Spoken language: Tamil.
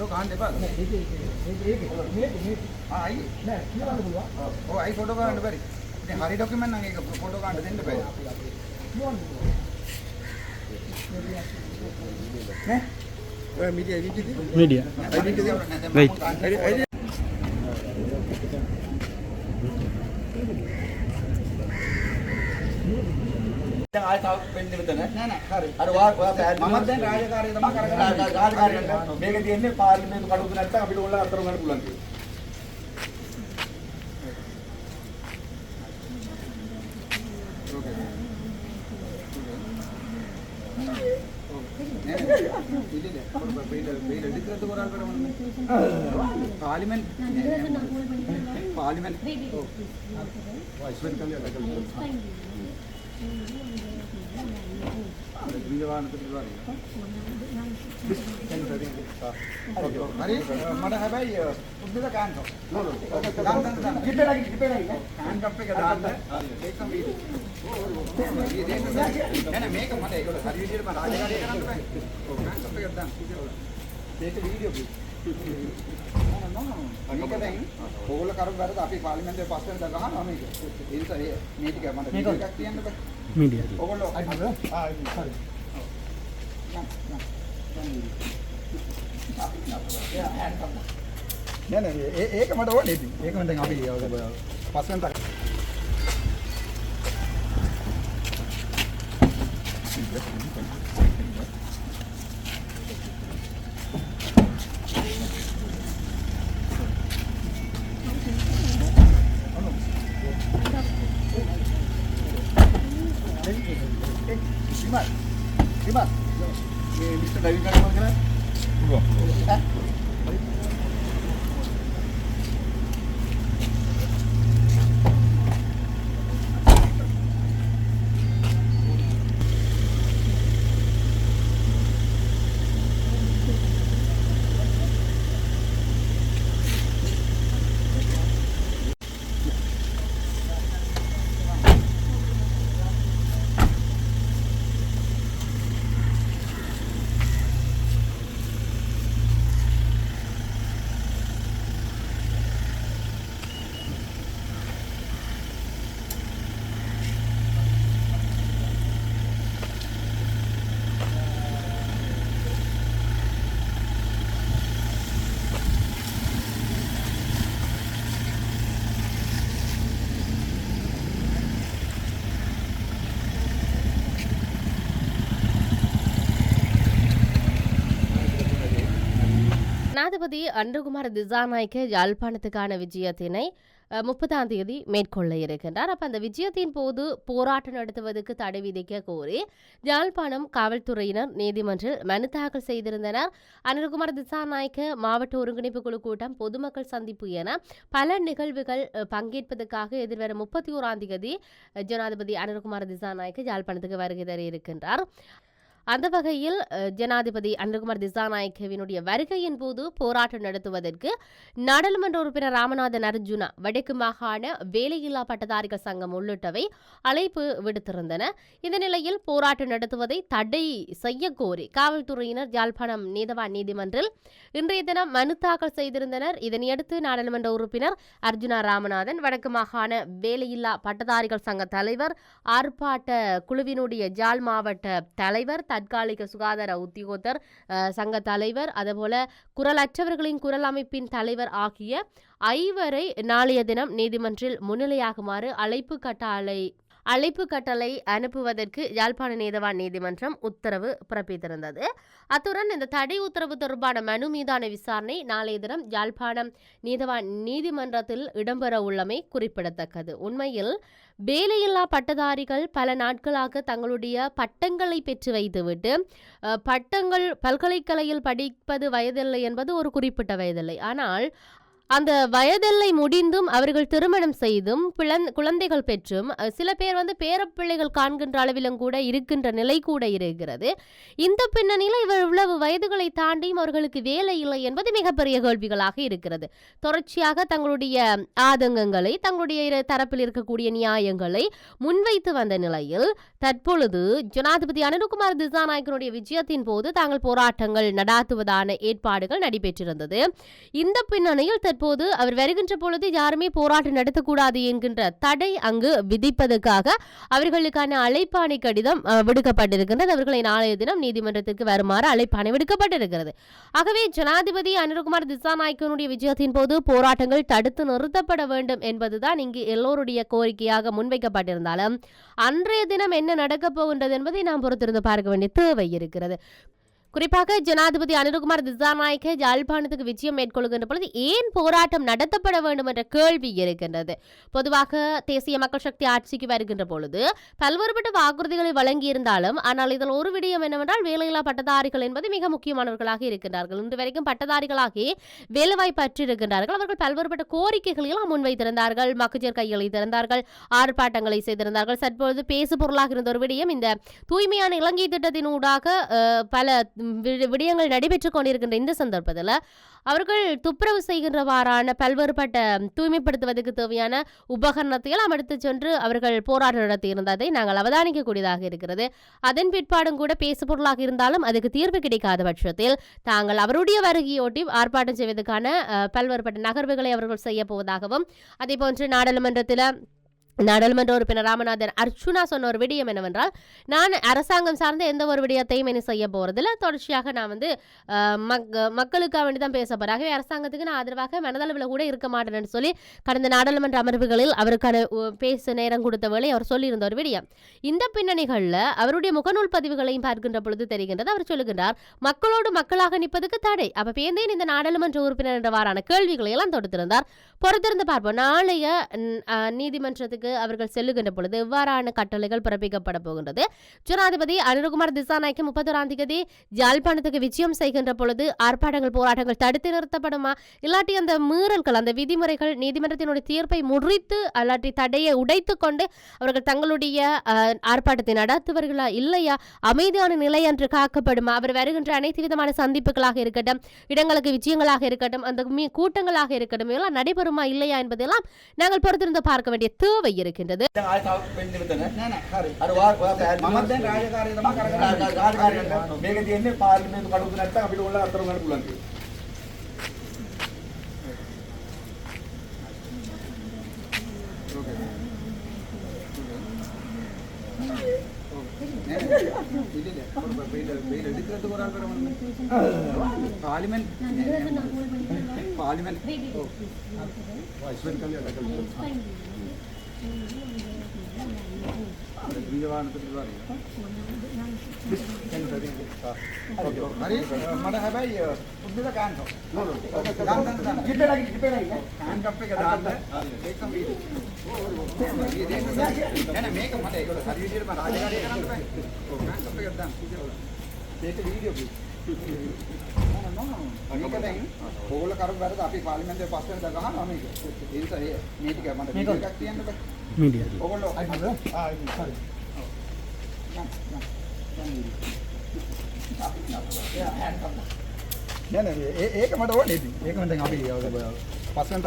ෆොටෝ ගන්න එපා. මේක මේක මේක මේක ආ අයි නෑ කියවන්න පුළුවන්. ඔව් අයි ෆොටෝ ගන්න බැරි. ඉතින් හරි ડોකියුමන්ට් නම් ඒක ෆොටෝ ගන්න දෙන්න බෑ. කියවන්න පුළුවන්. නෑ ඔය මීඩියා එඩිට් එකේ මීඩියා එඩිට් එකේ නෑ දැන් මම මේක තියෙන්නේ පාර්ලිමේන්තු කටයුතු නැත්නම් අපිට ඕනලා අතර ගන්න පුළුවන් කියලා. පාර්ලිමෙන්ට් පාර්ලිමෙන්ට් మరి మన అబ్బాయి పొద్దున కాంతం గిట్టడా గిట్టడా కాంతప్పే కదా అంటే మేక మన ఇక్కడ సర్వీస్ మన రాజగారి కాంతప్పే కదా మేక వీడియో මේක දැන් ඕගොල්ලෝ කරපු වැරද අපි පාර්ලිමේන්තුවේ පස් වෙනද ගහනවා මේක. ඒ නිසා මේ ටික මට වීඩියෝ එකක් තියන්න බෑ. මීඩියා. ඕගොල්ලෝ ආ හරි. නෑ නෑ ඒ ඒක මට ඕනේ ඉතින්. ඒක මම දැන් අපි පස් වෙනද Thank you. Limat. Limat. Eh, Mr. Dari mana mana? Tunggu. Ha? ஜனாதிபதி அன்றுகுமார் திசாநாயக்க யாழ்ப்பாணத்துக்கான விஜயத்தினை முப்பதாம் தேதி மேற்கொள்ள இருக்கின்றார். அப்போ அந்த விஜயத்தின் போது போராட்டம் நடத்துவதற்கு தடை விதிக்க கோரி யாழ்ப்பாணம் காவல்துறையினர் நீதிமன்றில் மனு தாக்கல் செய்திருந்தனர். அனில்குமார் திசாநாயக்க மாவட்ட ஒருங்கிணைப்பு குழு கூட்டம் பொதுமக்கள் சந்திப்பு என பல நிகழ்வுகள் பங்கேற்பதற்காக எதிர்வரும் முப்பத்தி ஓராம் தேதி ஜனாதிபதி அனில்குமார் திசாநாயக்க யாழ்ப்பாணத்துக்கு வருகை தர இருக்கின்றார். அந்த வகையில் ஜனாதிபதி அனுகுமார் திசாநாயக்கவினுடைய வருகையின் போது போராட்டம் நடத்துவதற்கு நாடாளுமன்ற உறுப்பினர் ராமநாதன் அர்ஜுனா வடக்கு மாகாண வேலையில்லா பட்டதாரிகள் சங்கம் உள்ளிட்டவை அழைப்பு விடுத்திருந்தன. இந்த நிலையில் போராட்டம் நடத்துவதை தடை செய்ய கோரி காவல்துறையினர் யாழ்ப்பாணம் நீதவான் நீதிமன்றில் இன்றைய தினம் மனு தாக்கல் செய்திருந்தனர். இதனையடுத்து நாடாளுமன்ற உறுப்பினர் அர்ஜுனா ராமநாதன் வடக்கு மாகாண வேலையில்லா பட்டதாரிகள் சங்க தலைவர் ஆர்ப்பாட்ட குழுவினுடைய ஜாழ் மாவட்ட தலைவர் தற்காலிக சுகாதார உத்தியோகத்தர் சங்க தலைவர் அதுபோல குரலற்றவர்களின் குரல் அமைப்பின் தலைவர் ஆகிய ஐவரை நாளைய தினம் நீதிமன்றில் முன்னிலையாகுமாறு அழைப்பு கட்டளை அழைப்பு கட்டளை அனுப்புவதற்கு யாழ்ப்பாண நீதவான் நீதிமன்றம் உத்தரவு பிறப்பித்திருந்தது. அத்துடன் இந்த தடை உத்தரவு தொடர்பான மனு மீதான விசாரணை நாளைய தினம் யாழ்ப்பாணம் நீதவான் நீதிமன்றத்தில் இடம்பெற உள்ளமை குறிப்பிடத்தக்கது. உண்மையில் வேலையில்லா பட்டதாரிகள் பல நாட்களாக தங்களுடைய பட்டங்களை பெற்று வைத்துவிட்டு பட்டங்கள் பல்கலைக்கலையில் படிப்பது வயதில்லை என்பது ஒரு குறிப்பிட்ட வயதில்லை. ஆனால் அந்த வயதெல்லை முடிந்தும் அவர்கள் திருமணம் செய்தும் பிளந்- குழந்தைகள் பெற்றும் சில பேர் வந்து பேரப்பிள்ளைகள் காண்கின்ற அளவிலும் கூட இருக்கின்ற நிலை கூட இருக்கிறது. இந்த பின்னணியில் இவர் இவ்வளவு வயதுகளை தாண்டியும் அவர்களுக்கு வேலை இல்லை என்பது மிகப்பெரிய கேள்விகளாக இருக்கிறது. தொடர்ச்சியாக தங்களுடைய ஆதங்கங்களை தங்களுடைய தரப்பில் இருக்கக்கூடிய நியாயங்களை முன்வைத்து வந்த நிலையில் தற்பொழுது ஜனாதிபதி அனுகுமார் திசாநாயக்கனுடைய விஜயத்தின் போது தாங்கள் போராட்டங்கள் நடாத்துவதான ஏற்பாடுகள் நடைபெற்றிருந்தது. இந்த பின்னணியில் தற்போது அவர் வருகின்ற பொழுது யாருமே போராட்டம் நடத்தக்கூடாது என்கின்ற தடை அங்கு விதிப்பதற்காக அவர்களுக்கான அழைப்பாணை கடிதம் விடுக்கப்பட்டிருக்கின்றது. அவர்களை நாளைய தினம் நீதிமன்றத்திற்கு வருமாறு அழைப்பாணை விடுக்கப்பட்டிருக்கிறது. ஆகவே ஜனாதிபதி அனிருகுமார் திசாநாயக்கனுடைய விஜயத்தின் போது போராட்டங்கள் தடுத்து நிறுத்தப்பட வேண்டும் என்பதுதான் இங்கு எல்லோருடைய கோரிக்கையாக முன்வைக்கப்பட்டிருந்தாலும் அன்றைய தினம் என்ன நடக்கப் போகின்றது என்பதை நாம் பொறுத்திருந்து பார்க்க வேண்டிய தேவை இருக்கிறது. குறிப்பாக ஜனாதிபதி அனிருகுமார் திசாநாயக்க யாழ்ப்பாணத்துக்கு விஜயம் மேற்கொள்கின்ற பொழுது ஏன் போராட்டம் நடத்தப்பட வேண்டும் என்ற கேள்வி இருக்கின்றது பொதுவாக தேசிய மக்கள் சக்தி ஆட்சிக்கு வருகின்ற பொழுது பல்வேறுபட்ட வாக்குறுதிகளை வழங்கியிருந்தாலும் ஆனால் இதில் ஒரு விடயம் என்னவென்றால் வேலையில்லா பட்டதாரிகள் என்பது மிக முக்கியமானவர்களாக இருக்கின்றார்கள். இன்று வரைக்கும் பட்டதாரிகளாகி வேலைவாய்ப்பு அற்றிருக்கின்றார்கள் அவர்கள் பல்வேறுபட்ட கோரிக்கைகளையும் முன்வைத்திருந்தார்கள். மக்குஜீர் கைகளை திறந்தார்கள். ஆர்ப்பாட்டங்களை செய்திருந்தார்கள். தற்பொழுது பேசு பொருளாக இருந்த ஒரு விடயம் இந்த தூய்மையான இலங்கை திட்டத்தினூடாக பல விடயங்கள் நடைபெற்றுக் கொண்டிருக்கின்ற இந்த சந்தர்ப்பத்தில் அவர்கள் துப்புரவு செய்கின்றவாறான பல்வேறுபட்ட தூய்மைப்படுத்துவதற்கு தேவையான உபகரணத்தை எல்லாம் சென்று அவர்கள் போராட்டம் நடத்தியிருந்ததை. நாங்கள் அவதானிக்கக்கூடியதாக இருக்கிறது. அதன் பிற்பாடும் கூட பேசு பொருளாக இருந்தாலும் அதுக்கு தீர்வு கிடைக்காத பட்சத்தில் தாங்கள் அவருடைய வருகையொட்டி ஆர்ப்பாட்டம் செய்வதற்கான பல்வேறுபட்ட நகர்வுகளை அவர்கள் செய்ய போவதாகவும் அதே போன்று நாடாளுமன்றத்தில் நாடாளுமன்ற உறுப்பினர் ராமநாதன் அர்ச்சுனா சொன்ன ஒரு விடயம் என்னவென்றால் நான் அரசாங்கம் சார்ந்த எந்த ஒரு விடயத்தையும் என்ன செய்ய போகிறதில்ல தொடர்ச்சியாக நான் வந்து மக் மக்களுக்காக வேண்டி தான் பேச போகிறேன் ஆகவே அரசாங்கத்துக்கு நான் ஆதரவாக மனதளவில் கூட இருக்க மாட்டேன்னு சொல்லி கடந்த நாடாளுமன்ற அமர்வுகளில் அவருக்கான உ- பேச நேரம் கொடுத்த வேளை அவர் சொல்லியிருந்த ஒரு விடயம். இந்த பின்னணிகளில் அவருடைய முகநூல் பதிவுகளையும் பார்க்கின்ற பொழுது தெரிகின்றது. அவர் சொல்லுகின்றார் மக்களோடு மக்களாக நிற்பதுக்கு தடை. அப்போ பேந்தேன் இந்த நாடாளுமன்ற உறுப்பினர் என்றவாறான கேள்விகளை எல்லாம் தொடுத்திருந்தார். பொறுத்திருந்து பார்ப்போம். நாளைய நீதிமன்றத்துக்கு அ, அவர்கள் செல்லுகின்ற பொழுது எவ்வாறான கட்டளைகள் பிறப்பிக்கப்பட போகின்றது. ஜனாதிபதி அனுரகுமார் திசாநாயக்கு முப்பத்தோராம் தேதி யாழ்ப்பாணத்துக்கு விஜயம் செய்கின்ற பொழுது ஆர்ப்பாட்டங்கள் போராட்டங்கள் தடுத்து நிறுத்தப்படுமா? இல்லாட்டி அந்த மீறல்கள் அந்த விதிமுறைகள் நீதிமன்றத்தினுடைய தீர்ப்பை முறித்து அல்லாட்டி தடையை உடைத்து கொண்டு அவர்கள் தங்களுடைய ஆர்ப்பாட்டத்தை நடத்துவர்களா? இல்லையா? அமைதியான நிலை என்று காக்கப்படுமா? அவர் வருகின்ற அனைத்து விதமான சந்திப்புகளாக இருக்கட்டும் இடங்களுக்கு விஜயங்களாக இருக்கட்டும் அந்த மீ- கூட்டங்களாக இருக்கட்டும் இதெல்லாம் நடைபெறுமா? இல்லையா? என்பதெல்லாம் நாங்கள் பொறுத்திருந்து பார்க்க வேண்டிய தேவை. தேவை இருக்கின்றது പാർലമെന്റ് പാർലമെന്റ് మరి మన హబాయి ఉద్దిద కాంతం మేక మన ఇక్కడ సర్వీస్ రాజగారి మేక వీడియో මේක දැන් ඕගොල්ලෝ කරපු වැරද්ද අපි පාර්ලිමේන්තුවේ පස් වෙනදා ගහනවා මේක. ඒ නිසා මේ ටික මට වීඩියෝ එකක් තියන්න බෑ. මීඩියා. ඕගොල්ලෝ ආයි බ්‍රෝ. ආයි සරි. නෑ නෑ ඒක මට ඕනේ ඉතින්. ඒක මම දැන් අපි පස් වෙනදා